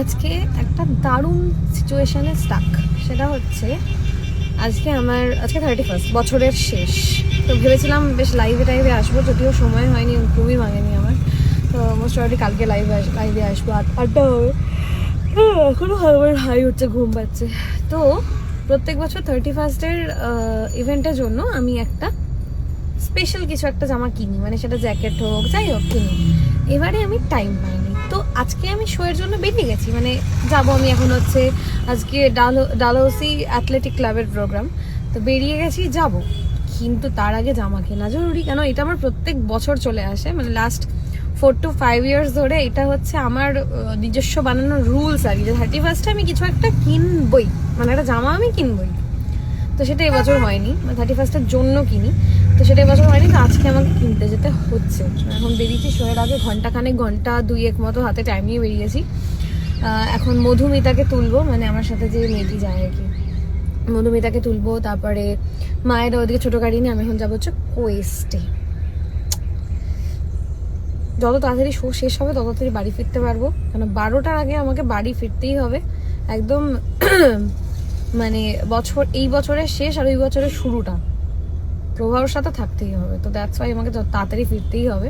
আজকে একটা দারুণ সিচুয়েশনে স্টাক সেটা হচ্ছে আজকে আমার আজকে থার্টি ফার্স্ট বছরের শেষ। তো ভেবেছিলাম বেশ লাইভে টাইভে আসব যদিও সময় হয়নি ঘুমই ভাঙেনি আমার। তো মোস্ট অলরেডি কালকে লাইভে আস লাইভে আসব। আট আটটা হবে হ্যাঁ, এখনও আমার হাই হচ্ছে ঘুম পাচ্ছে। তো প্রত্যেক বছর থার্টি ফার্স্টের ইভেন্টের জন্য আমি একটা স্পেশাল কিছু একটা জামা কিনি। মানে সেটা জ্যাকেট হোক যাই হোক কিনি। এবারে আমি টাইম পাইনি। তো আজকে আমি শোয়ের জন্য বেরিয়ে গেছি মানে যাব আমি এখন হচ্ছে আজকে ডালো ডালহৌসি অ্যাথলেটিক ক্লাবের প্রোগ্রাম। তো বেরিয়ে গেছি, যাব। কিন্তু তার আগে জামা কেনা জরুরি, কেন এটা আমার প্রত্যেক বছর চলে আসে মানে last four to five years ধরে এটা হচ্ছে আমার নিজস্ব বানানো রুলস আর কি। যে থার্টি ফার্স্টে আমি কিছু একটা কিনবই মানে একটা জামা আমি কিনবই। তো সেটা এবছর হয়নি থার্টি ফার্স্টের জন্য কিনি, তো সেটা এবছর হয়নি তো আজকে আমাকে কিনতে যেতে হচ্ছে। এখন বেরিয়েছি শোয়ের আগে ঘণ্টা খানেক ঘণ্টা দুই এক মতো হাতে টাইম নিয়ে বেরিয়েছি। এখন মধুমিতাকে তুলবো মানে আমার সাথে যে মেয়েটি যায় আর কি। মধুমিতাকে তুলবো, তারপরে মায়ের ওদিকে ছোটো গাড়ি নিয়ে আমি এখন যাব হচ্ছে কোয়েস্টে। যত তাড়াতাড়ি শো শেষ হবে, তত তাড়াতাড়ি বাড়ি ফিরতে পারব। কেন, বারোটার আগে আমাকে বাড়ি ফিরতেই হবে। একদম মানে বছর, এই বছরের শেষ আর ওই বছরের শুরুটা। প্রভাবের সাথে থাকতেই হবে। তো দ্যাটস ওয়াই আমাকে তাড়াতাড়ি ফিরতেই হবে।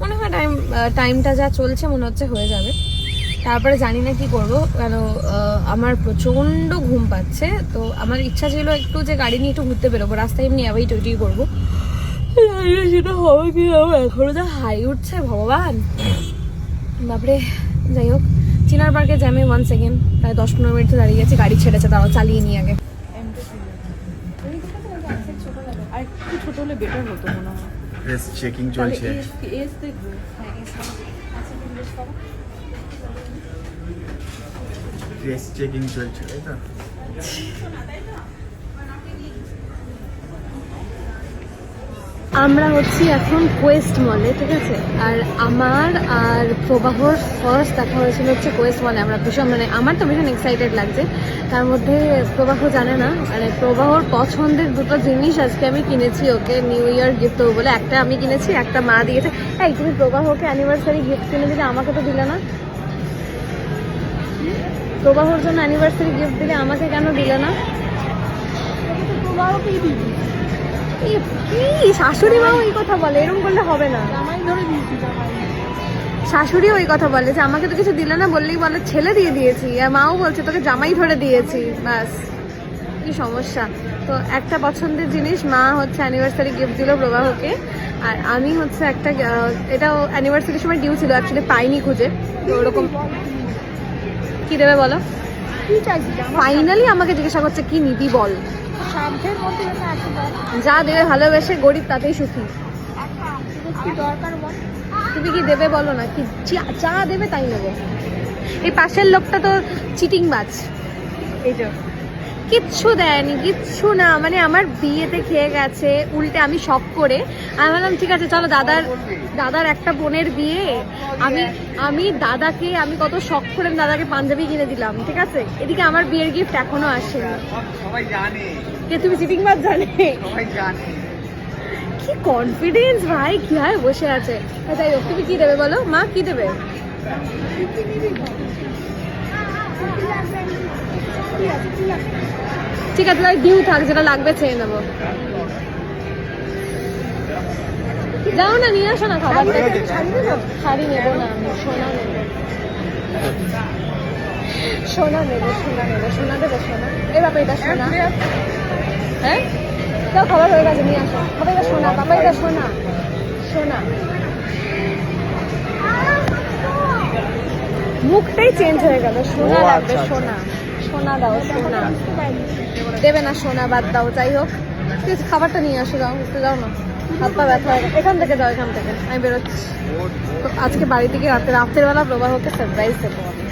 মনে হয় টাইম টাইমটা যা চলছে মনে হচ্ছে হয়ে যাবে। তারপরে জানি না কি করব। কেন আমার প্রচণ্ড ঘুম পাচ্ছে। তো আমার ইচ্ছা ছিল একটু যে গাড়ি নিয়ে একটু ঘুরতে বেরোবো। রাস্তায় এমনি অ্যাভেই টুইটি করব। সেটা হবে কি হবে। এখনও যা হাই উঠছে ভগবান। বাপরে, যাই হোক। চিনার পার্কে জ্যামে ওয়ান সেকেন্ড প্রায় দশ পনেরো মিনিট দাঁড়িয়ে গেছি গাড়ি ছেড়েছে তারাও চালিয়ে নিয়ে আগে। ছোট হলে বেটার হতো মনে হয়। বেশ চেকিং চলছে। এস এস দেখব। ড্রেস চেকিং চলছে তাই তো? আমরা হচ্ছি এখন কোয়েস্ট মলে ঠিক আছে? আর আমার আর প্রবাহর ফার্স্ট দেখা হয়েছিল হচ্ছে কোয়েস্ট মলে আমরা ভীষণ মানে আমার তো ভীষণ এক্সাইটেড লাগছে। তার মধ্যে প্রবাহ জানে না। মানে প্রবাহর পছন্দের দুটো জিনিস আজকে আমি কিনেছি ওকে নিউ ইয়ার গিফট দেবো বলে। একটা আমি কিনেছি, একটা মা দিয়েছে। এই, তুমি প্রবাহকে অ্যানিভার্সারি গিফট কিনে দিলে আমাকে তো দিলে না। প্রবাহর জন্য অ্যানিভার্সারি গিফট দিলে আমাকে কেন দিলে না? প্রবাহকেই দিবি। কি কি শাশুড়ি মাও এই কথা বলে এরকম করলে হবে না। শাশুড়ি ওই কথা বলে যে আমাকে তো কিছু দিলে না বললেই বলে ছেলে দিয়ে দিয়েছি। আর মাও বলছে তোকে জামাই ধরে দিয়েছি। ব্যাস কি সমস্যা। তো একটা পছন্দের জিনিস মা হচ্ছে অ্যানিভার্সারি গিফট দিল প্রবাহকে। আর আমি হচ্ছে একটা এটাও অ্যানিভার্সারির সময় ডিউ ছিল অ্যাকচুয়ালি পাইনি খুঁজে। তো ওরকম কি দেবে বলো? ফাইনালি আমাকে জিজ্ঞাসা করছে কি নিবি বল? যা দেবে ভালোবেসে গরিব তাতেই সুখী। তুমি কি দেবে বলো না? কি যা- দেবে তাই নেব। এই পাশের লোকটা তো চিটিং বাজ এই যে কিচ্ছু দেয়নি কিচ্ছু না। মানে আমার বিয়েতে খেয়ে গেছে উল্টে আমি শখ করে। আমি বললাম ঠিক আছে চলো দাদার দাদার একটা বোনের বিয়ে। আমি আমি দাদাকে আমি কত শখ করে দাদাকে পাঞ্জাবি কিনে দিলাম ঠিক আছে? এদিকে আমার বিয়ের গিফট এখনও আসে সবাই জানে। কে তুমি চিটিং বাজ জানে? সবাই জানে। কি কনফিডেন্স ভাই কি হয় বসে আছে। যাই হোক তুমি কি দেবে বলো? মা কি দেবে? ঠিক আছে তাহলে ডিউ থাক যেটা লাগবে চেয়ে নেব। যাও না নিয়ে আসো না খাবার শাড়ি নেব না আমি সোনা নেব। সোনা নেব সোনা নেব সোনা দেবো সোনা। এই বাবা এটা সোনা। হ্যাঁ? দাও খাবার হয়ে গেছে নিয়ে আসো। বাবা এটা সোনা বাবা এটা সোনা। সোনা। মুখটাই চেঞ্জ হয়ে গেল। সোনা লাগবে আচ্ছা, আচ্ছা। সোনা সোনা দাও সোনা। দেবে না সোনা বাদ দাও যাই হোক। প্লিজ খাবারটা নিয়ে আসো দাও একটু দাও না। হাত পা ব্যথা এখান থেকে এখান থেকে। আমি বেরোচ্ছি। তো আজকে বাড়ি থেকে রাতে রাতের বেলা প্রবাহকে সারপ্রাইজ দেবো আমি